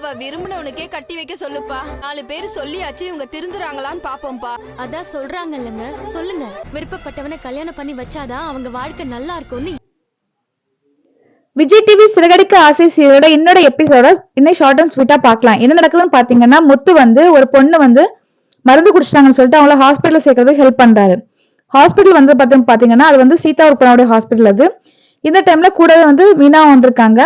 அவ விரும்பினவனுக்கே கட்டி வைக்க சொல்லுப்பா. நாலு பேர் சொல்லியாச்சு இவங்க திருந்துறாங்களான்னு பாப்போம்ப்பா. அதான் சொல்றாங்க இல்லைங்க சொல்லுங்க. விருப்பப்பட்டவனை கல்யாணம் பண்ணி வச்சாதான் அவங்க வாழ்க்கை நல்லா இருக்கும்னு. விஜய் டிவி சிறகடிக்க ஆசை சீரோட என்னோட எபிசோட இன்னும் ஷார்ட் அண்ட் ஸ்வீட்டா பார்க்கலாம். என்ன நடக்குதுன்னு பாத்தீங்கன்னா முத்து வந்து ஒரு பொண்ணு வந்து மருந்து குடிச்சிட்டாங்கன்னு சொல்லிட்டு அவங்கள ஹாஸ்பிட்டல் சேர்க்கறதுக்கு ஹெல்ப் பண்றாரு. ஹாஸ்பிட்டல் வந்து பார்த்தீங்க பாத்தீங்கன்னா அது வந்து சீதா ஒரு பொண்ணோட ஹாஸ்பிட்டல் அது. இந்த டைம்ல கூடவே வந்து மீனா வந்திருக்காங்க.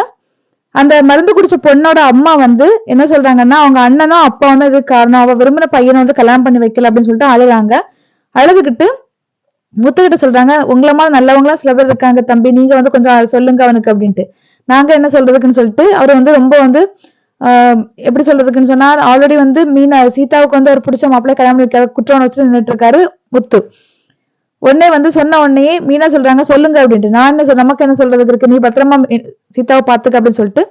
அந்த மருந்து குடிச்ச பொண்ணோட அம்மா வந்து என்ன சொல்றாங்கன்னா அவங்க அண்ணனும் அப்பா வந்து இதுக்கு காரணம். அவ விரும்பின பையனை வந்து கல்யாணம் பண்ணி வைக்கல அப்படின்னு சொல்லிட்டு அழுகாங்க அழுதுகிட்டு முத்துக்கிட்ட சொல்றாங்க உங்களை மாதிரி நல்லவங்களா சில பேர் இருக்காங்க தம்பி. நீங்க வந்து கொஞ்சம் சொல்லுங்க அவனுக்கு அப்படின்ட்டு. நாங்க என்ன சொல்றதுக்குன்னு சொல்லிட்டு அவர் வந்து ரொம்ப வந்து ஆஹ் எப்படி சொல்றதுக்குன்னு சொன்னா ஆல்ரெடி வந்து மீனா சீதாவுக்கு வந்து அவர் பிடிச்ச மாப்பிள்ளை கல்யாணம் பண்ணிருக்காரு குற்றம் வச்சு நின்றுட்டு இருக்காரு முத்து. உடனே வந்து சொன்ன உடனே மீனா சொல்றாங்க சொல்லுங்க அப்படின்ட்டு. நான் என்ன நமக்கு என்ன சொல்றதுக்கு இருக்கு? நீ பத்திரமா சீதாவை பாத்துக்க அப்படின்னு சொல்லிட்டு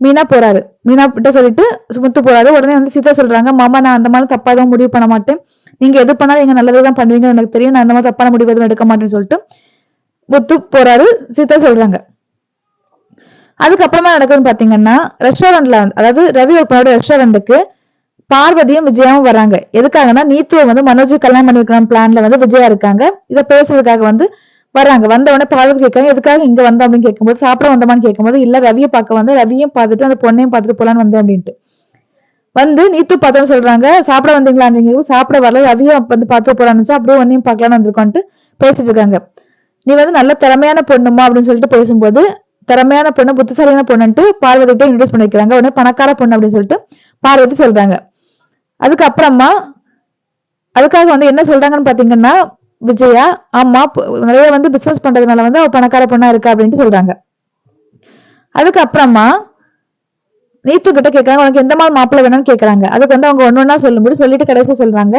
மீனா போறாரு. மீனா கிட்ட சொல்லிட்டு முத்து போறாரு. உடனே வந்து சீதா சொல்றாங்க மாமா நான் அந்த மாதிரி தப்பா எதுவும் முடிவு பண்ண மாட்டேன். நீங்க எது பண்ணாலும் எங்க நல்லதே தான் பண்ணுவீங்க எனக்கு தெரியும். நான் அந்த மாதிரி தப்பான முடிவு எதுவும் எடுக்க மாட்டேன்னு சொல்லிட்டு முத்து போறாரு சீதா சொல்றாங்க. அதுக்கப்புறமா நடக்குதுன்னு பாத்தீங்கன்னா ரெஸ்டாரண்ட்ல அதாவது ரவி ஒப்பனோட ரெஸ்டாரண்ட்டுக்கு பார்வதியும் விஜயாவும் வராங்க. எதுக்காகன்னா நீத்துவை வந்து மனோஜ் கல்யாணம் பண்ணி வைக்கணும் பிளான்ல வந்து விஜயா இருக்காங்க. இதை பேசுறதுக்காக வந்து வராங்க. வந்த உடனே பார்வதி கேட்காங்க எதுக்காக இங்க வந்தோம் அப்படின்னு கேட்கும்போது சாப்பிட வந்தோமான்னு? கேட்கும்போது இல்ல ரவியை பார்க்க வந்து ரவியும் பார்த்துட்டு அந்த பொண்ணையும் பார்த்துட்டு போலான்னு வந்தேன் அப்படின்ட்டு. வந்து நீத்து பார்த்தோம்னு சொல்றாங்க சாப்பிட வந்தீங்களா சாப்பிட வரல. ரவியும் வந்து பார்த்து வச்சு அப்படியே ஒன்னையும் பார்க்கலாம்னு வந்திருக்கோன்ட்டு பேசிட்டு இருக்காங்க. நீ வந்து நல்ல திறமையான பொண்ணுமா அப்படின்னு சொல்லிட்டு பேசும்போது திறமையான பொண்ணு புத்திசாலியான பொண்ணுன்ட்டு பார்வதி கிட்ட இன்ட்ரெஸ்ட் பண்ணி வைக்கிறாங்க. உடனே பணக்கார பொண்ணு அப்படின்னு சொல்லிட்டு பார்வதி சொல்றாங்க. அதுக்கப்புறமா அதுக்காக வந்து என்ன சொல்றாங்கன்னு பாத்தீங்கன்னா விஜயா ஆமா நிறைய வந்து பிசினஸ் பண்றதுனால வந்து அவ பணக்கார பொண்ணா இருக்கா அப்படின்ட்டு சொல்றாங்க. அதுக்கப்புறமா நீத்து கிட்ட கேட்கறாங்க உனக்கு எந்த மாதிரி மாப்பிள்ளை வேணும்னு கேட்கறாங்க அதுக்கு வந்து அவங்க ஒண்ணு ஒண்ணா சொல்லும்போது சொல்லிட்டு கடைசியா சொல்றாங்க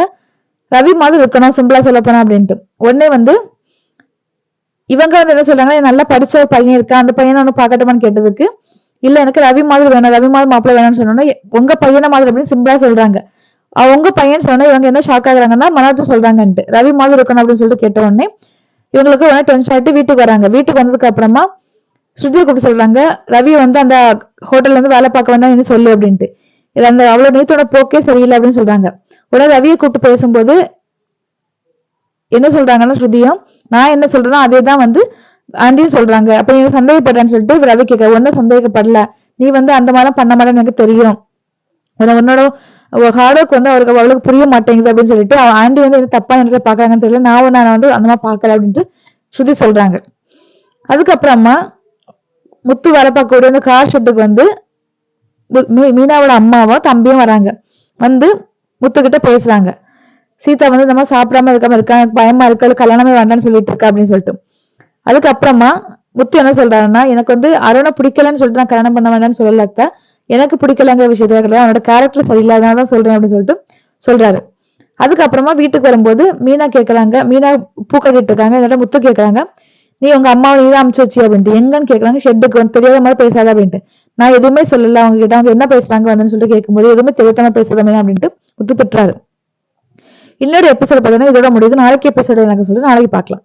ரவி மாதிரி இருக்கணும் சிம்பிளா சொல்ல போனா அப்படின்ட்டு. உடனே வந்து இவங்க வந்து என்ன சொல்றாங்க நல்லா படிச்ச ஒரு பையன் இருக்கா? அந்த பையனை ஒன்று பாக்கட்டுமான்னு கேட்டதுக்கு இல்ல எனக்கு ரவி மாதிரி வேணும் ரவி மாதிரி மாப்பிள்ளை வேணும்னு சொன்னோன்னா உங்க பையனை மாதிரி அப்படின்னு சிம்பிளா சொல்றாங்க. அவ உங்க பையன் சொன்னா இவங்க என்ன ஷாக் ஆகுறாங்கன்னா மனோஜ் சொல்றாங்கன்ட்டு. ரவி மாதிரி இருக்கணும் அப்படின்னு சொல்லிட்டு கேட்ட உடனே இவங்களுக்கு உடனே டென்ஷன் ஆயிட்டு வீட்டுக்கு வராங்க. வீட்டுக்கு வந்ததுக்கு அப்புறமா ஸ்ருதியை கூப்பிட்டு சொல்றாங்க ரவி வந்து அந்த ஹோட்டல்ல இருந்து வேலை பார்க்க வேண்டாம் என்ன சொல்லு அப்படின்ட்டு. இது அந்த அவ்வளவு நீத்தோட போக்கே சரியில்லை அப்படின்னு சொல்றாங்க. உடனே ரவியை கூப்பிட்டு பேசும்போது என்ன சொல்றாங்கன்னா ஸ்ருதியும் நான் என்ன சொல்றேன்னா அதே தான் வந்து ஆண்டியும் சொல்றாங்க. அப்ப நீங்க சந்தேகப்படுறேன்னு சொல்லிட்டு ரவி கேட்க ஒன்னும் சந்தேகப்படல. நீ வந்து அந்த மாதிரிலாம் பண்ண மாட்டேன்னு எனக்கு தெரியும். உன்னோட ஹார்ட் வந்து அவருக்கு அவளுக்கு புரிய மாட்டேங்குது அப்படின்னு சொல்லிட்டு ஆண்டி வந்து தப்பா எனக்கு பாக்குறாங்கன்னு தெரியல. நான் நான் வந்து அந்த மாதிரி பாக்கல அப்படின்ட்டு ஸ்ருதி சொல்றாங்க. அதுக்கப்புறமா முத்து வேலை பார்க்கக்கூடிய அந்த கார் ஷெட்டுக்கு வந்து மீ- மீனாவோட அம்மாவும் தம்பியும் வராங்க. வந்து முத்துக்கிட்ட பேசுறாங்க. சீதா வந்து இந்த மாதிரி சாப்பிடாம இருக்காம இருக்காங்க எனக்கு பயமா இருக்கு. கல்யாணமே வேண்டாம்னு சொல்லிட்டு இருக்கா அப்படின்னு சொல்லிட்டு. அதுக்கப்புறமா முத்து என்ன சொல்றாருன்னா எனக்கு வந்து அருணை பிடிக்கலன்னு சொல்லிட்டு நான் கல்யாணம் பண்ண வேண்டாம்னு சொல்லல எனக்கு பிடிக்கலங்கிற விஷயத்துல கிடையாது அவனோட கேரக்டர் சரியில்லாதனால தான் சொல்றேன் அப்படின்னு சொல்லிட்டு சொல்றாரு. அதுக்கப்புறமா வீட்டுக்கு வரும்போது மீனா கேட்கறாங்க. மீனா பூ கட்டிட்டு இருக்காங்க இதோட முத்து கேட்கறாங்க. நீ உங்க அம்மாவை நீ தான் அமுச்சு வச்சியா அப்படின்ட்டு. எங்கன்னு கேட்கறாங்க. ஷெட்டுக்கு வந்து தெரியாத மாதிரி பேசாத அப்படின்ட்டு. நான் எதுவுமே சொல்லல அவங்க கிட்ட அவங்க என்ன பேசுறாங்க வந்துன்னு சொல்லிட்டு கேட்கும்போது எதுவுமே தெரியாம பேசுறமே அப்படின்ட்டு முத்து திட்டுறாரு. இன்னொரு எபிசோட் பார்த்தீங்கன்னா இதோட முடியுது. நாளைக்கு எபிசோட் எனக்கு சொல்லிட்டு நாளைக்கு பார்க்கலாம்.